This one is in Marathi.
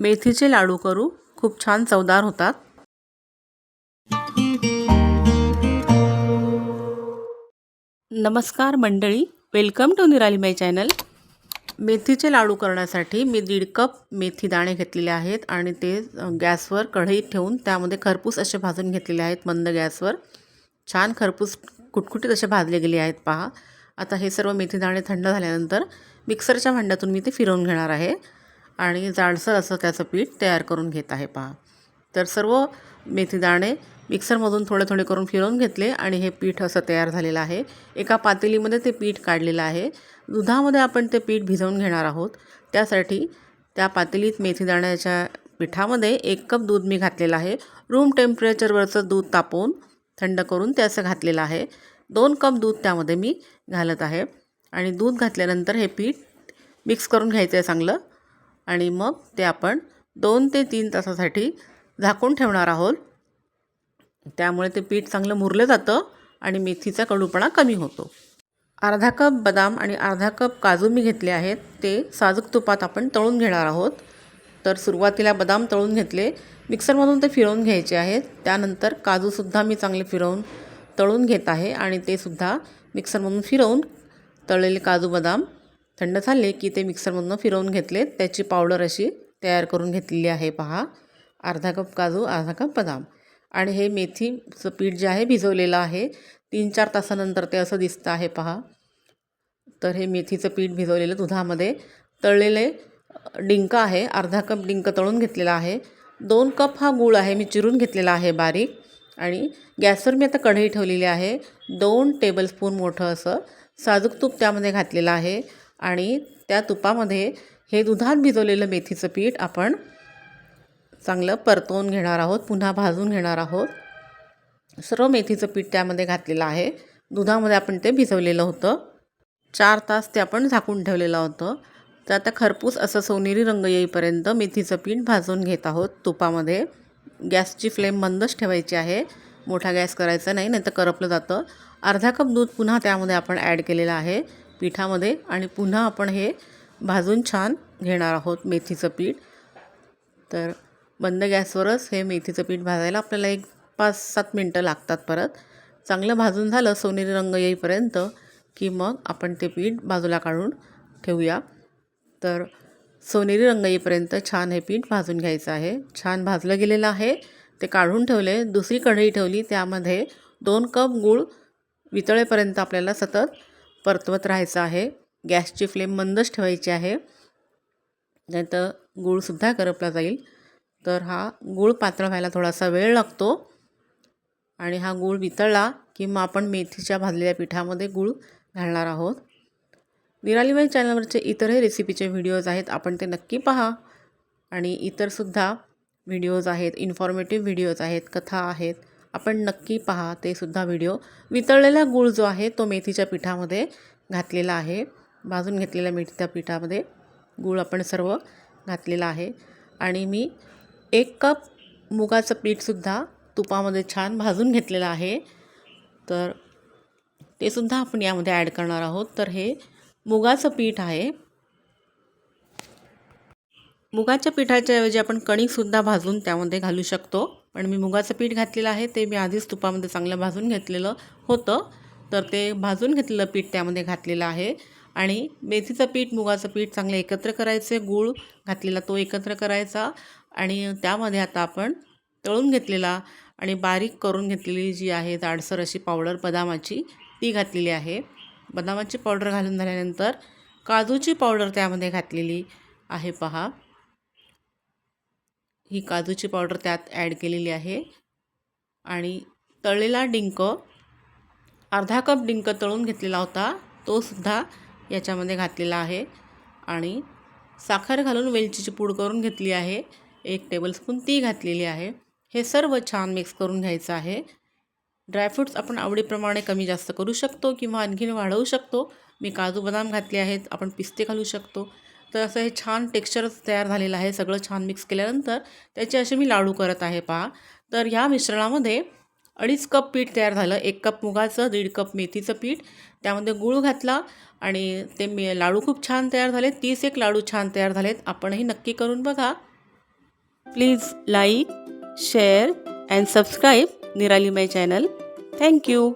मेथीचे लाडू करू. खूप छान चवदार होतात. नमस्कार मंडळी. वेलकम टू निराली माय चॅनल. मेथीचे लाडू करण्यासाठी मी दीड कप मेथी दाणे घेतलेले आहेत आणि ते गॅसवर कढईत ठेवून त्यामध्ये खरपूस असे भाजून घेतलेले आहेत मंद गॅसवर. छान खरपूस कुटकुटीत असे भाजले गेले आहेत पहा. आता हे सर्व मेथी दाणे थंड झाल्यानंतर मिक्सरच्या भांड्यातून मी ते फिरवून घेणार आहे. आणि जाडसर असं त्याचं पीठ तयार करून घेत आहे पहा. तर सर्व मेथी दाणे मिक्सरमधून थोडे थोडे करून फिरवून घेतले आणि हे पीठ असं तयार झालेलं आहे. एका पातेलीमध्ये ते पीठ काढलेलं आहे. दुधामध्ये आपण ते पीठ भिजवून घेणार आहोत. त्यासाठी त्या पातेलीत मेथी दाण्याच्या पिठामध्ये एक कप दूध मी घातलेलं आहे. रूम टेम्परेचरवरचं दूध तापवून थंड करून ते असं घातलेलं आहे. दोन कप दूध त्यामध्ये मी घालत आहे. आणि दूध घातल्यानंतर हे पीठ मिक्स करून घ्यायचं आहे चांगलं. आणि मग ते आपण दोन ते तीन तासासाठी झाकून ठेवणार आहोत. त्यामुळे ते पीठ चांगलं मुरलं जातं आणि मेथीचा कडूपणा कमी होतो. अर्धा कप बदाम आणि अर्धा कप काजू मी घेतले आहेत. ते साजूक तुपात आपण तळून घेणार आहोत. तर सुरुवातीला बदाम तळून घेतले. मिक्सरमधून ते फिरवून घ्यायचे आहेत. त्यानंतर काजूसुद्धा मी चांगले फिरवून तळून घेत आहे आणि ते सुद्धा मिक्सरमधून फिरवून तळलेले काजू बदाम थंड झाले की ते मिक्सरमधून फिरवून घेतले त्याची पावडर अशी तयार करून घेतलेली आहे पहा. अर्धा कप काजू अर्धा कप बदाम. आणि हे मेथीचं पीठ जे आहे भिजवलेलं आहे तीन चार तासानंतर ते असं दिसतं आहे पहा. तर हे मेथीचं पीठ भिजवलेलं दुधामध्ये. तळलेले डिंक आहे अर्धा कप डिंक तळून घेतलेला आहे. दोन कप हा गूळ आहे मी चिरून घेतलेला आहे बारीक. आणि गॅसवर मी आता कढई ठेवलेली आहे. दोन टेबलस्पून मोठं असं साजूक तूप त्यामध्ये घातलेलं आहे. आणि त्या तुपामध्ये हे दुधात भिजवलेलं मेथीचं पीठ आपण चांगलं परतवून घेणार आहोत पुन्हा भाजून घेणार आहोत. सर्व मेथीचं पीठ त्यामध्ये घातलेलं आहे. दुधामध्ये आपण ते भिजवलेलं होतं. चार तास ते आपण झाकून ठेवलेलं होतं. तर आता खरपूस असं सोनेरी रंग येईपर्यंत मेथीचं पीठ भाजून घेत आहोत तुपामध्ये. गॅसची फ्लेम बंदच ठेवायची आहे. मोठा गॅस करायचा नाही नाही तर करपलं जातं. अर्धा कप दूध पुन्हा त्यामध्ये आपण ॲड केलेलं आहे. पिठामध्ये आणि पुन्हा आपण हे भाजून छान घेणार आहोत मेथीचं पीठ. तर बंद गॅसवरच हे मेथीचं पीठ भाजायला आपल्याला एक पाच सात मिनटं लागतात परत. चांगलं भाजून झालं सोनेरी रंग येईपर्यंत की मग आपण ते पीठ बाजूला काढून ठेवूया. तर सोनेरी रंग येईपर्यंत छान हे पीठ भाजून घ्यायचं आहे. छान भाजलं गेलेलं आहे. ते काढून ठेवले दुसरी कढई ठेवली त्यामध्ये दोन कप गूळ वितळेपर्यंत आपल्याला सतत परतवत राहायचं आहे. गॅसची फ्लेम मंदच ठेवायची आहे. नाही तर गूळसुद्धा करपला जाईल. तर हा गूळ पातळ व्हायला थोडासा वेळ लागतो. आणि हा गूळ वितळला की मग आपण मेथीच्या भाजलेल्या पिठामध्ये गूळ घालणार आहोत. निरालीबाई चॅनलवरचे इतरही रेसिपीचे व्हिडिओज आहेत. आपण ते नक्की पहा. आणि इतरसुद्धा व्हिडिओज आहेत. इन्फॉर्मेटिव्ह व्हिडिओज आहेत. कथा आहेत. आपण नक्की पहा ते सुद्धा व्हिडिओ वितळलेला गूळ जो आहे तो मेथीच्या पिठामध्ये घातलेला आहे. भाजून घेतलेल्या मेथीच्या पिठामध्ये गूळ आपण सर्व घातलेला आहे. आणि मी एक कप मुगाचं पीठसुद्धा तुपामध्ये छान भाजून घेतलेलं आहे. तर ते सुद्धा आपण यामध्ये ॲड करणार आहोत. तर हे मुगाचं पीठ आहे. मुगाच्या पिठाच्या ऐवजी आपण कणिकसुद्धा भाजून त्यामध्ये घालू शकतो. पण मी मुगाचं पीठ घातलेलं आहे ते मी आधीच तुपामध्ये चांगलं भाजून घेतलेलं होतं. तर ते भाजून घेतलेलं पीठ त्यामध्ये घातलेलं आहे. आणि मेथीचं पीठ मुगाचं पीठ चांगलं एकत्र करायचे गूळ घातलेला तो एकत्र करायचा. आणि त्यामध्ये आता आपण तळून घेतलेला आणि बारीक करून घेतलेली जी आहे जाडसर अशी पावडर बदामाची ती घातलेली आहे. बदामाची पावडर घालून झाल्यानंतर काजूची पावडर त्यामध्ये घातलेली आहे पहा. ही काजूची पावडर त्यात ॲड केलेली आहे. आणि तळलेला डिंक अर्धा कप डिंक तळून घेतलेला होता तो सुद्धा याच्यामध्ये घातलेला आहे. आणि साखर घालून वेलचीची पूड करून घेतली आहे. एक टेबलस्पून ती घातलेली आहे. हे सर्व छान मिक्स करून घ्यायचं आहे. ड्रायफ्रूट्स आपण आवडीप्रमाणे कमी जास्त करू शकतो किंवा आणखीन वाढवू शकतो. मी काजू बदाम घातले आहेत आपण पिस्ते घालू शकतो. तर असं हे छान टेक्स्चर तयार झालेलं आहे. सगळं छान मिक्स केल्यानंतर त्याचे असे मी लाडू करत आहे पहा. तर ह्या मिश्रणामध्ये अडीच कप पीठ तयार झालं. एक कप मुगाचं दीड कप मेथीचं पीठ. त्यामध्ये गूळ घातला आणि ते मी लाडू खूप छान तयार झाले तीस एक लाडू छान तयार झालेत. आपणही नक्की करून बघा. Please like share and subscribe Nirali my channel. Thank you.